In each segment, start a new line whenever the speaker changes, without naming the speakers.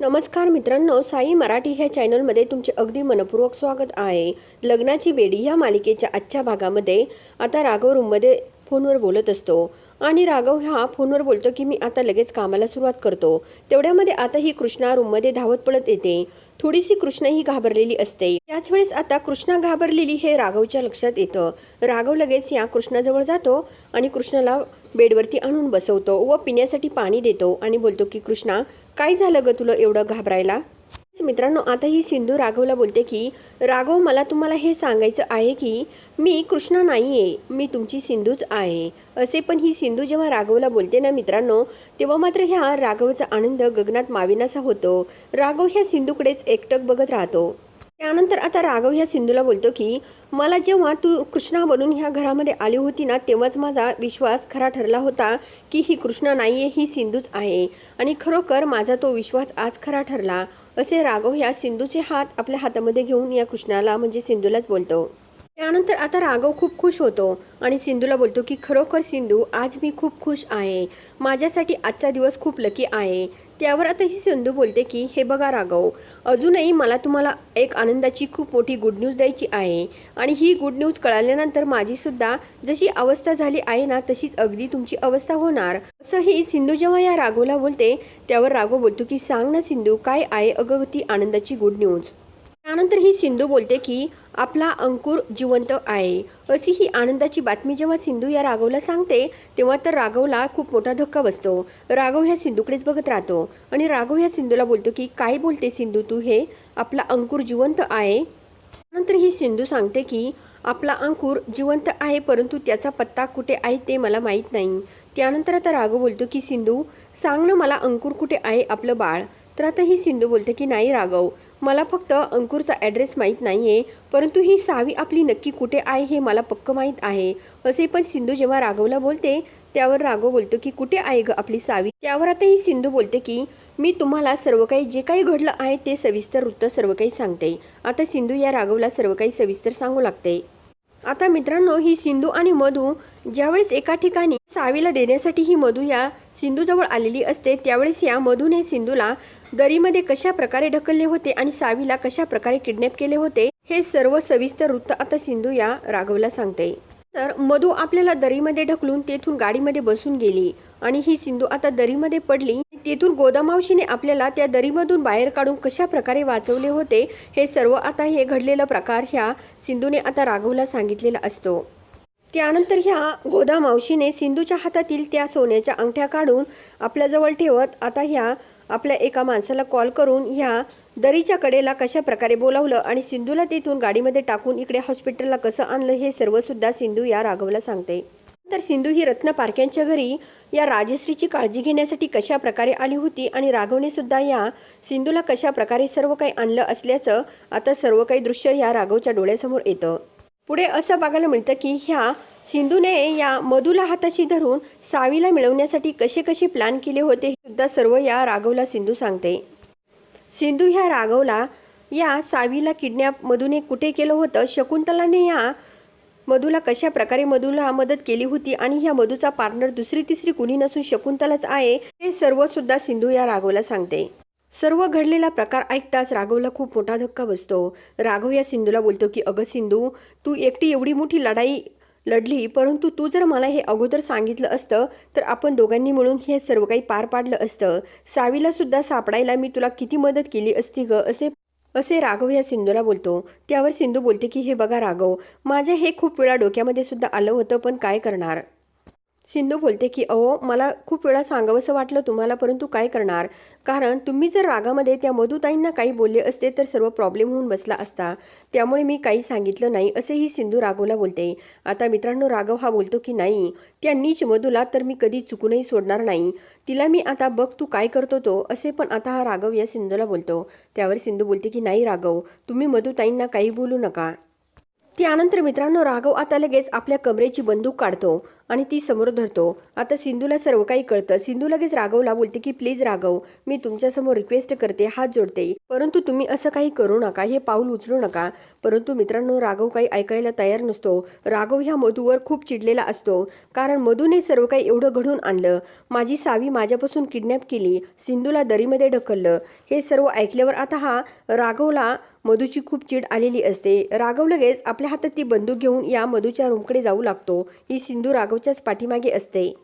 नमस्कार मित्रांनो साई मराठी ह्या चॅनलमध्ये तुमचे अगदी मनपूर्वक स्वागत आहे. लग्नाची बेडी ह्या मालिकेच्या आजच्या भागामध्ये आता राघव रूममध्ये फोनवर बोलत असतो. आणि राघव हा फोनवर बोलतो की मी आता लगेच कामाला सुरुवात करतो. तेवढ्यामध्ये आता ही कृष्णा रूममध्ये धावत पडत येते. थोडीशी कृष्णा ही घाबरलेली असते. त्याच वेळेस आता कृष्णा घाबरलेली हे राघवच्या लक्षात येतं. राघव लगेच या कृष्णाजवळ जातो आणि कृष्णाला बेडवरती आणून बसवतो व पिण्यासाठी पाणी देतो आणि बोलतो की कृष्णा काय झालं ग तुला एवढं घाबरायला? मित्रांनो आता ही सिंधू राघवला बोलते की राघव मला तुम्हाला हे सांगायचं आहे की मी कृष्णा नाही आहे मी तुमची सिंधूच आहे. असे पण ही सिंधू जेव्हा राघवला बोलते ना मित्रांनो तेव्हा मात्र ह्या राघवचा आनंद गगनात माविनासा होतो. राघव ह्या सिंधूकडेच एकटक बघत राहतो. त्यानंतर आता राघव ह्या सिंधूला बोलतो की मला जेव्हा तू कृष्णा बनून ह्या घरामध्ये आली होती ना तेव्हाच माझा विश्वास खरा ठरला होता की ही कृष्णा नाही आहे ही सिंधूच आहे. आणि खरोखर माझा तो विश्वास आज खरा ठरला. असे राघव ह्या सिंधूचे हात आपल्या हातामध्ये घेऊन या कृष्णाला म्हणजे सिंधूलाच बोलतो. त्यानंतर आता राघव खूप खुश होतो आणि सिंधूला बोलतो की खरोखर सिंधू आज मी खूप खुश आहे. माझ्यासाठी आजचा दिवस खूप लकी आहे. त्यावर आता ही सिंधू बोलते की हे बघा राघव अजूनही मला तुम्हाला एक आनंदाची खूप मोठी गुड न्यूज द्यायची आहे. आणि ही गुड न्यूज कळाल्यानंतर माझीसुद्धा जशी अवस्था झाली आहे ना तशीच अगदी तुमची अवस्था होणार. असं ही सिंधू जेव्हा या राघवला बोलते त्यावर राघव बोलतो की सांग ना सिंधू काय आहे अगं ती आनंदाची गुड न्यूज त्यानंतर ही सिंधू बोलते की आपला अंकुर जिवंत आहे अशी ही आनंदाची बातमी जेव्हा सिंधू या राघवला सांगते तेव्हा तर राघवला खूप मोठा धक्का बसतो. राघव ह्या सिंधूकडेच बघत राहतो आणि राघव ह्या सिंधूला बोलतो की काय बोलते सिंधू तू हे? आपला अंकुर जिवंत आहे? नंतर ही सिंधू सांगते की आपला अंकुर जिवंत आहे परंतु त्याचा पत्ता कुठे आहे ते मला माहीत नाही. त्यानंतर आता राघव बोलतो की सिंधू सांग ना मला अंकुर कुठे आहे आपलं बाळ. तर आता ही सिंधू बोलते की नाही राघव मला फक्त अंकुरचा ॲड्रेस माहीत नाही आहे परंतु ही सावी आपली नक्की कुठे आहे हे मला पक्क माहीत आहे. असे पण सिंधू जेव्हा राघवला बोलते त्यावर राघव बोलतो की कुठे आहे ग आपली सावी? त्यावर आता ही सिंधू बोलते की मी तुम्हाला सर्व काही जे काही घडलं आहे ते सविस्तर वृत्त सर्व काही सांगते. आता सिंधू या राघवला सर्व काही सविस्तर सांगू लागते. आता मित्रांनो ही सिंधू आणि मधू ज्यावेळेस एका ठिकाणी सावीला देण्यासाठी ही मधू या सिंधूजवळ आलेली असते त्यावेळेस या मधूने सिंधूला दरीमध्ये कशा प्रकारे ढकलले होते आणि सावीला कशा प्रकारे किडनॅप केले होते हे सर्व सविस्तर वृत्त आता सिंधू या राघवला सांगते. तर मधू आपल्याला दरीमध्ये ढकलून तेथून गाडीमध्ये बसून गेली आणि ही सिंधू आता दरीमध्ये पडली. तेथून गोदामावशीने आपल्याला त्या दरीमधून बाहेर काढून कशा प्रकारे वाचवले होते हे सर्व आता हे घडलेलं प्रकार ह्या सिंधूने आता राघवला सांगितलेला असतो. त्यानंतर ह्या गोदा मावशीने सिंधूच्या हातातील त्या सोन्याच्या अंगठ्या काढून आपल्याजवळ ठेवत आता ह्या आपल्या एका माणसाला कॉल करून ह्या दरीच्या कडेला कशा प्रकारे बोलावलं आणि सिंधूला तेथून गाडीमध्ये टाकून इकडे हॉस्पिटलला कसं आणलं हे सर्वसुद्धा सिंधू या राघवला सांगते. तर सिंधू ही रत्न पारख्यांच्या घरी या राजश्रीची काळजी घेण्यासाठी कशा प्रकारे आली होती आणि राघवने सुद्धा या सिंधूला कशा प्रकारे सर्व काही आणलं असल्याचं आता सर्व काही दृश्य या राघवच्या डोळ्यासमोर येतं. पुढे असं बघायला मिळतं की ह्या सिंधूने या मधूला हाताशी धरून सावीला मिळवण्यासाठी कसे कसे प्लॅन केले होते हे सुद्धा सर्व या राघवला सिंधू सांगते. सिंधू ह्या राघवला या सावीला किडनॅप मधूने कुठे केलं होतं शकुंतलाने या मधूला कशा प्रकारे मधूला मदत केली होती आणि ह्या मधूचा पार्टनर दुसरी तिसरी कुणी नसून शकुंतलाच आहे हे सर्व सुद्धा सिंधू या राघवला सांगते. सर्व घडलेला प्रकार ऐकताच राघवला खूप मोठा धक्का बसतो. राघव या सिंधूला बोलतो की अगं सिंधू तू एकटी एवढी मोठी लढाई लढली परंतु तू जर मला हे अगोदर सांगितलं असतं तर आपण दोघांनी मिळून हे सर्व काही पार पाडलं असतं. सावीला सुद्धा सापडायला मी तुला किती मदत केली असती ग असे असे राघव या सिंधूला बोलतो. त्यावर सिंधू बोलते की हे बघा राघव माझ्या हे खूप वेळा डोक्यामध्ये सुद्धा आलं होतं पण काय करणार? सिंधू बोलते की अहो मला खूप वेळा सांगावंसं वाटलं तुम्हाला परंतु काय करणार? कारण तुम्ही जर रागामध्ये त्या मधुताईंना काही बोलले असते तर सर्व प्रॉब्लेम होऊन बसला असता. त्यामुळे मी काही सांगितलं नाही असेही सिंधू राघवला बोलते. आता मित्रांनो राघव हा बोलतो की नाही त्या नीच मधूला तर मी कधी चुकूनही सोडणार नाही. तिला मी आता बघ तू काय करतो तो असे पण आता हा राघव या सिंधूला बोलतो. त्यावर सिंधू बोलते की नाही राघव तुम्ही मधुताईंना काही बोलू नका. त्यानंतर मित्रांनो राघव आता लगेच आपल्या कमरेची बंदूक काढतो आणि ती समोर धरतो. आता सिंधूला सर्व काही कळतं. सिंधू लगेच राघवला बोलते की प्लीज राघव मी तुमच्यासमोर रिक्वेस्ट करते हात जोडते. परंतु तुम्ही असं काही करू नका हे पाऊल उचलू नका. परंतु मित्रांनो राघव काही ऐकायला तयार नसतो. राघव ह्या मधूवर खूप चिडलेला असतो. कारण मधूने सर्व काही एवढं घडून आणलं. माझी सावी माझ्यापासून किडनॅप केली. सिंधूला दरीमध्ये ढकललं. हे सर्व ऐकल्यावर आता हा राघवला मधूची खूप चीड आलेली असते. राघव लगेच आपल्या हातात ती बंदूक घेऊन या मधूच्या रूमकडे जाऊ लागतो. ही सिंधू राघवच्याच पाठीमागे असते.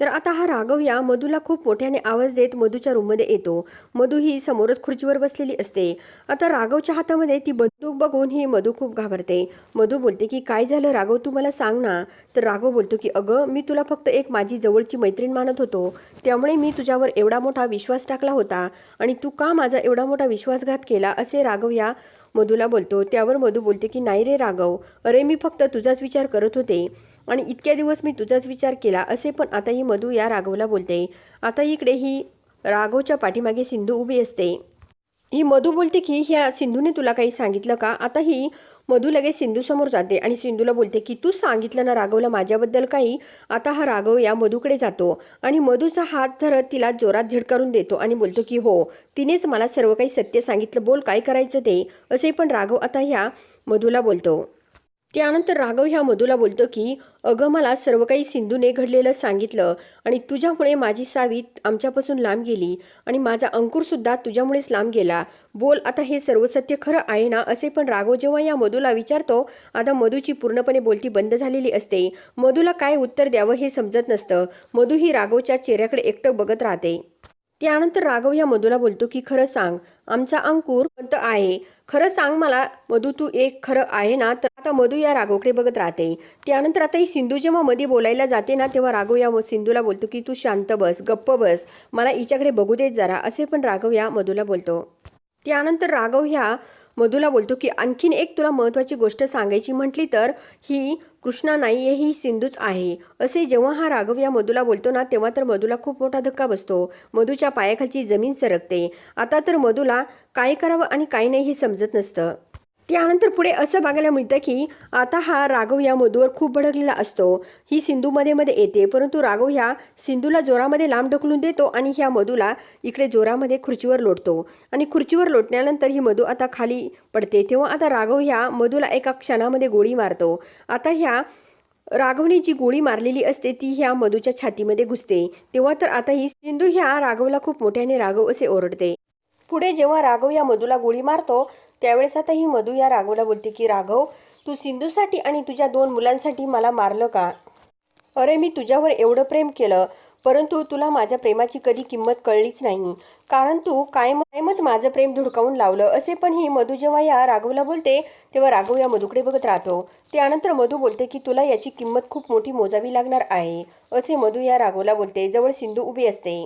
तर आता हा राघव या मधूला खूप मोठ्याने आवाज देत मधूच्या रूममध्ये येतो. मधू ही समोरच खुर्चीवर बसलेली असते. आता राघवच्या हातामध्ये ती बंदूक बघून ही मधू खूप घाबरते. मधू बोलते की काय झालं राघव? तू मला सांग ना. तर राघव बोलतो की अगं मी तुला फक्त एक माझी जवळची मैत्रीण मानत होतो. त्यामुळे मी तुझ्यावर एवढा मोठा विश्वास टाकला होता आणि तू का माझा एवढा मोठा विश्वासघात केला? असे राघव या मधूला बोलतो. त्यावर मधू बोलते की नाही रे राघव. अरे मी फक्त तुझाच विचार करत होते. आणि इतक्या दिवस मी तुझाच विचार केला असे पण आता ही मधू या राघवला बोलते. आता इकडे ही राघवच्या पाठीमागे सिंधू उभी असते. ही मधू बोलते की ह्या सिंधूने तुला काही सांगितलं का? आता ही मधू लगेच सिंधूसमोर जाते आणि सिंधूला बोलते की तू सांगितलं ना राघवला माझ्याबद्दल काही? आता हा राघव या मधूकडे जातो आणि मधूचा हात धरत तिला जोरात झिडकारून देतो आणि बोलतो की हो तिनेच मला सर्व काही सत्य सांगितलं बोल काय करायचं ते? असे पण राघव आता ह्या मधूला बोलतो. त्यानंतर राघव ह्या मधूला बोलतो की अगं मला सर्व काही सिंधूने घडलेलं सांगितलं आणि तुझ्यामुळे माझी सावी आमच्यापासून लांब गेली आणि माझा अंकुरसुद्धा तुझ्यामुळेच लांब गेला. बोल आता हे सर्व सत्य खरं आहे ना? असे पण राघव जेव्हा या मधूला विचारतो आता मधूची पूर्णपणे बोलती बंद झालेली असते. मधूला काय उत्तर द्यावं हे समजत नसतं. मधू ही राघवच्या चेहऱ्याकडे एकटक बघत राहते. त्यानंतर राघव या मधूला बोलतो की खरं सांग आमचा अंकुर पंत आहे. खरं सांग मला मधू तू एक खरं आहे ना तर आता मधू या राघवकडे बघत राहते. त्यानंतर आता ही सिंधू जेव्हा मध्ये बोलायला जाते ना तेव्हा राघव या सिंधूला बोलतो की तू शांत बस गप्प बस मला हिच्याकडे बघू देत जरा असे पण राघव या मधूला बोलतो. त्यानंतर राघव ह्या मधूला बोलतो की आणखीन एक तुला महत्त्वाची गोष्ट सांगायची म्हटली तर ही कृष्णा नाही आहे ही सिंधूच आहे. असे जेव्हा हा राघव या मधूला बोलतो ना तेव्हा तर मधूला खूप मोठा धक्का बसतो. मधूच्या पायाखालची जमीन सरकते. आता तर मधूला काय करावं आणि काय नाही हे समजत नसतं. त्यानंतर पुढे असं बघायला मिळतं की आता हा राघव या मधूवर खूप भडकलेला असतो. ही सिंधू मध्ये मध्ये येते परंतु राघव ह्या सिंधूला जोरामध्ये लांब ढकलून देतो आणि ह्या मधूला इकडे जोरामध्ये खुर्चीवर लोटतो. आणि खुर्चीवर लोटल्यानंतर ही मधू आता खाली पडते. तेव्हा आता राघव ह्या मधूला एका क्षणामध्ये गोळी मारतो. आता ह्या राघवने जी गोळी मारलेली असते ती ह्या मधूच्या छातीमध्ये घुसते. तेव्हा तर आता ही सिंधू ह्या राघवला खूप मोठ्याने राघव असे ओरडते. पुढे जेव्हा राघव या मधूला गोळी मारतो त्यावेळेस आता ही मधू या राघवला बोलते की राघव तू सिंधूसाठी आणि तुझ्या दोन मुलांसाठी मला मारलं का? अरे मी तुझ्यावर एवढं प्रेम केलं परंतु तुला माझ्या प्रेमाची कधी किंमत कळलीच नाही. कारण तू कायम कायमच माझं प्रेम धुडकावून लावलं. असे पण ही मधू जेव्हा या राघवला बोलते तेव्हा राघव या मधूकडे बघत राहतो. त्यानंतर मधू बोलते की तुला याची किंमत खूप मोठी मोजावी लागणार आहे. असे मधू या राघवला बोलते जवळ सिंधू उभी असते.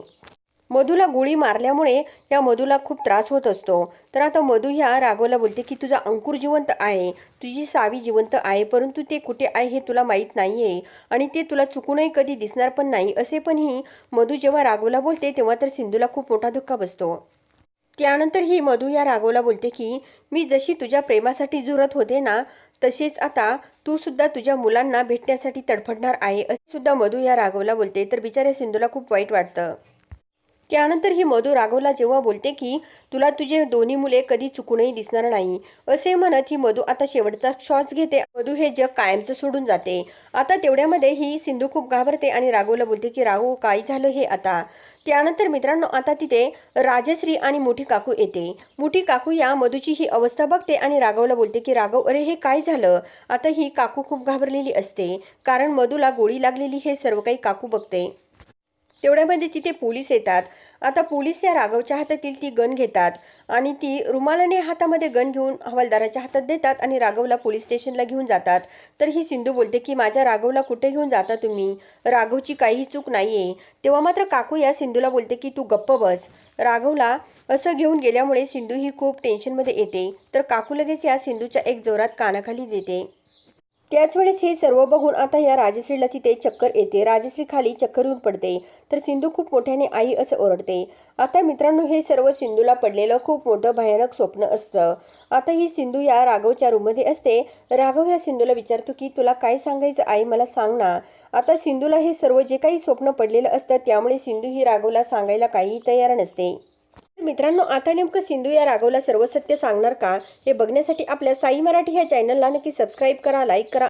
मधूला गोळी मारल्यामुळे या मधूला खूप त्रास होत असतो. तर आता मधू ह्या राघवला बोलते की तुझा अंकुर जिवंत आहे. तुझी सावी जिवंत आहे परंतु ते कुठे आहे हे तुला माहीत नाही आहे आणि ते तुला चुकूनही कधी दिसणार पण नाही. असे पण ही मधू जेव्हा राघवला बोलते तेव्हा तर सिंधूला खूप मोठा धक्का बसतो. त्यानंतर ही मधू या राघवला बोलते की मी जशी तुझ्या प्रेमासाठी जुरत होते ना तसेच आता तू सुद्धा तुझ्या मुलांना भेटण्यासाठी तडफडणार आहे. असे सुद्धा मधू या राघवला बोलते. तर बिचाऱ्या सिंधूला खूप वाईट वाटतं. त्यानंतर ही मधू राघवला जेव्हा बोलते की तुला तुझे दोन्ही मुले कधी चुकूनही दिसणार नाही. असे म्हणत ही मधू आता शेवटचा श्वास घेते. मधू हे जग कायमचं सोडून जाते. आता तेवढ्यामध्ये ही सिंधू खूप घाबरते आणि राघवला बोलते की राघव काय झालं हे आता? त्यानंतर मित्रांनो आता तिथे राजश्री आणि मोठी काकू येते. मोठी काकू या मधूची ही अवस्था बघते आणि राघवला बोलते की राघव अरे हे काय झालं? आता ही काकू खूप घाबरलेली असते. कारण मधूला गोळी लागलेली हे सर्व काही काकू बघते. तेवढ्यामध्ये तिथे पोलीस येतात. आता पोलीस या राघवच्या हातातील ती गन घेतात आणि ती रुमालाने हातामध्ये गन घेऊन हवालदाराच्या हातात देतात आणि राघवला पोलीस स्टेशनला घेऊन जातात. तर ही सिंधू बोलते की माझ्या राघवला कुठे घेऊन जाता तुम्ही? राघवची काहीही चूक नाही आहे तेव्हा मात्र काकू या सिंधूला बोलते की तू गप्प बस. राघवला असं घेऊन गेल्यामुळे सिंधू ही खूप टेन्शनमध्ये येते. तर काकू लगेच या सिंधूच्या एक जोरात कानाखाली देते. त्याच वेळेस हे सर्व बघून आता या राजश्रीला तिथे चक्कर येते. राजश्री खाली चक्कर येऊन पडते. तर सिंधू खूप मोठ्याने आई असं ओरडते. आता मित्रांनो हे सर्व सिंधूला पडलेलं खूप मोठं भयानक स्वप्न असतं. आता ही सिंधू या राघवच्या रूममध्ये असते. राघव या सिंधूला विचारतो की तुला काय सांगायचं आई? मला सांग ना. आता सिंधूला हे सर्व जे काही स्वप्न पडलेलं असतं त्यामुळे सिंधू ही राघवला सांगायला काहीही तयार नसते. मित्रांनो आता नेमकं सिंधू या राघवला सर्व सत्य सांगणार का? हे बघण्यासाठी आपल्या साई मराठी ह्या चॅनलला नक्की सबस्क्राईब करा लाईक करा.